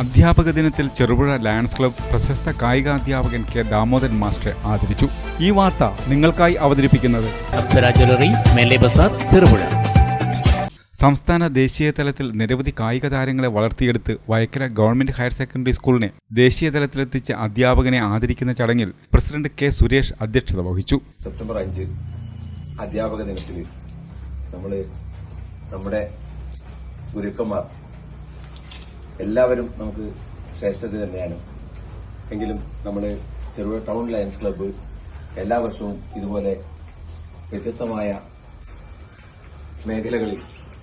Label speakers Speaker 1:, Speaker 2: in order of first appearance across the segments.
Speaker 1: അധ്യാപക ദിനത്തിൽ Cherupuzha lions club പ്രശസ്ത കായിക അധ്യാപകൻ കെ ദാമോദരൻ മാസ്റ്റർ ആദരിച്ചു. ഈ വാർത്ത നിങ്ങൾക്കായി അവതരിപ്പിക്കുന്നത്
Speaker 2: ചെറുപുഴ.
Speaker 1: സംസ്ഥാന ദേശീയ തലത്തിൽ നിരവധി കായിക താരങ്ങളെ വളർത്തിയെടുത്ത് വയക്കര ഗവൺമെന്റ് ഹയർ സെക്കൻഡറി സ്കൂളിനെ ദേശീയ തലത്തിലെത്തിച്ച അധ്യാപകനെ ആദരിക്കുന്ന ചടങ്ങിൽ പ്രസിഡന്റ് കെ സുരേഷ് അധ്യക്ഷത വഹിച്ചു.
Speaker 3: സെപ്റ്റംബർ അഞ്ച് അധ്യാപക ദിനത്തിൽ നമ്മൾ നമ്മുടെ ഗുരുക്കന്മാർ എല്ലാവരും നമുക്ക് ശ്രേഷ്ഠത തന്നെയാണ്. എങ്കിലും നമ്മൾ ചെറുപുഴ ടൗൺ ലയൻസ് ക്ലബ്ബ് എല്ലാ വർഷവും ഇതുപോലെ വ്യത്യസ്തമായ മേഖലകളിൽ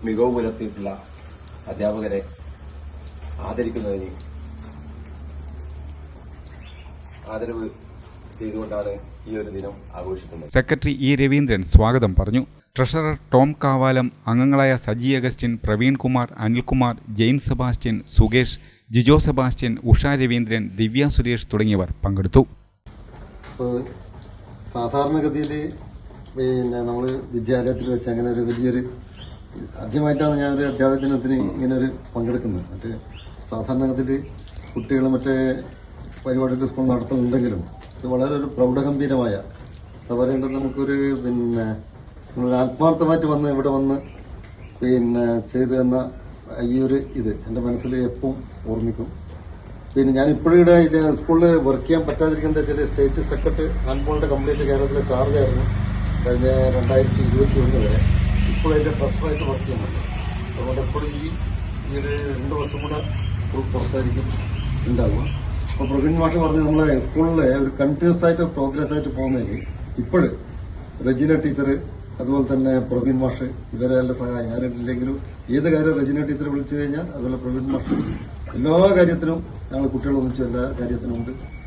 Speaker 3: മികവ് പുലർത്തിയിട്ടുള്ള അധ്യാപകരെ ആദരിക്കുന്നതിന് ആദരവ് ചെയ്തുകൊണ്ടാണ് ഈ ഒരു ദിനം ആഘോഷിക്കുന്നത്.
Speaker 1: സെക്രട്ടറി ഇ രവീന്ദ്രൻ സ്വാഗതം പറഞ്ഞു. ട്രഷറർ ടോം കാവാലം അംഗങ്ങളായ സജി അഗസ്റ്റിൻ പ്രവീൺ കുമാർ അനിൽകുമാർ ജെയിംസ് സെബാസ്റ്റ്യൻ സുകേഷ് ജിജോ സെബാസ്റ്റ്യൻ ഉഷ രവീന്ദ്രൻ ദിവ്യ സുരേഷ് തുടങ്ങിയവർ പങ്കെടുത്തു.
Speaker 4: ഇപ്പോൾ സാധാരണഗതിയിൽ പിന്നെ നമ്മൾ വിദ്യാലയത്തിൽ വെച്ച് അങ്ങനെ ഒരു വലിയൊരു ആദ്യമായിട്ടാണ് ഞാൻ ഒരു അധ്യാപക ദിനത്തിന് ഇങ്ങനെ ഒരു പങ്കെടുക്കുന്നത്. മറ്റേ സാധാരണഗതിയിൽ കുട്ടികൾ മറ്റേ പരിപാടികൾ സ്കൂൾ നടത്തുന്നുണ്ടെങ്കിലും ഇത് വളരെ ഒരു പ്രൗഢഗംഭീരമായ എന്താ പറയേണ്ടത്? നമുക്കൊരു പിന്നെ ആത്മാർത്ഥമായിട്ട് വന്ന് ഇവിടെ വന്ന് പിന്നെ ചെയ്തു തന്ന ഈ ഒരു ഇത് എന്റെ മനസ്സിൽ എപ്പോഴും ഓർമ്മിക്കും. പിന്നെ ഞാൻ ഇപ്പോഴിവിടെ സ്കൂളിൽ വർക്ക് ചെയ്യാൻ പറ്റാതിരിക്കുന്ന വെച്ചാൽ സ്റ്റേറ്റ് സെക്രട്ടറി ഹാൻഡ്ബോളിന്റെ കംപ്ലീറ്റ് കേരളത്തിലെ ചാർജ് ആയിരുന്നു കഴിഞ്ഞ രണ്ടായിരത്തി ഇരുപത്തി ഒന്ന് വരെ. ഇപ്പോഴും അതിന്റെ ട്രഷറായിട്ട് വർക്ക് ചെയ്യുന്നുണ്ട് അതുകൊണ്ട് എപ്പോഴും ഈ ഈ ഒരു രണ്ട് വർഷം കൂടെ പുറത്തായിരിക്കും ഉണ്ടാവുക. അപ്പോൾ പ്രവീൺ മാഷ് പറഞ്ഞു നമ്മളെ സ്കൂളിലെ ഒരു കണ്ടിന്യൂസ് ആയിട്ട് പ്രോഗ്രസ് ആയിട്ട് പോകുന്നതിൽ ഇപ്പോഴും റെജിന ടീച്ചർ അതുപോലെ തന്നെ പ്രവീൺ മാഷ് ഇവരെ എല്ലാം സഹായം ഞാനില്ലെങ്കിലും ഏത് കാര്യം റെജിന ടീച്ചർ വിളിച്ചു കഴിഞ്ഞാൽ അതുപോലെ പ്രവീൺ മാഷ് എല്ലാ കാര്യത്തിനും ഞങ്ങൾ കുട്ടികൾ ഒന്നിച്ച് എല്ലാ കാര്യത്തിനും ഉണ്ട്.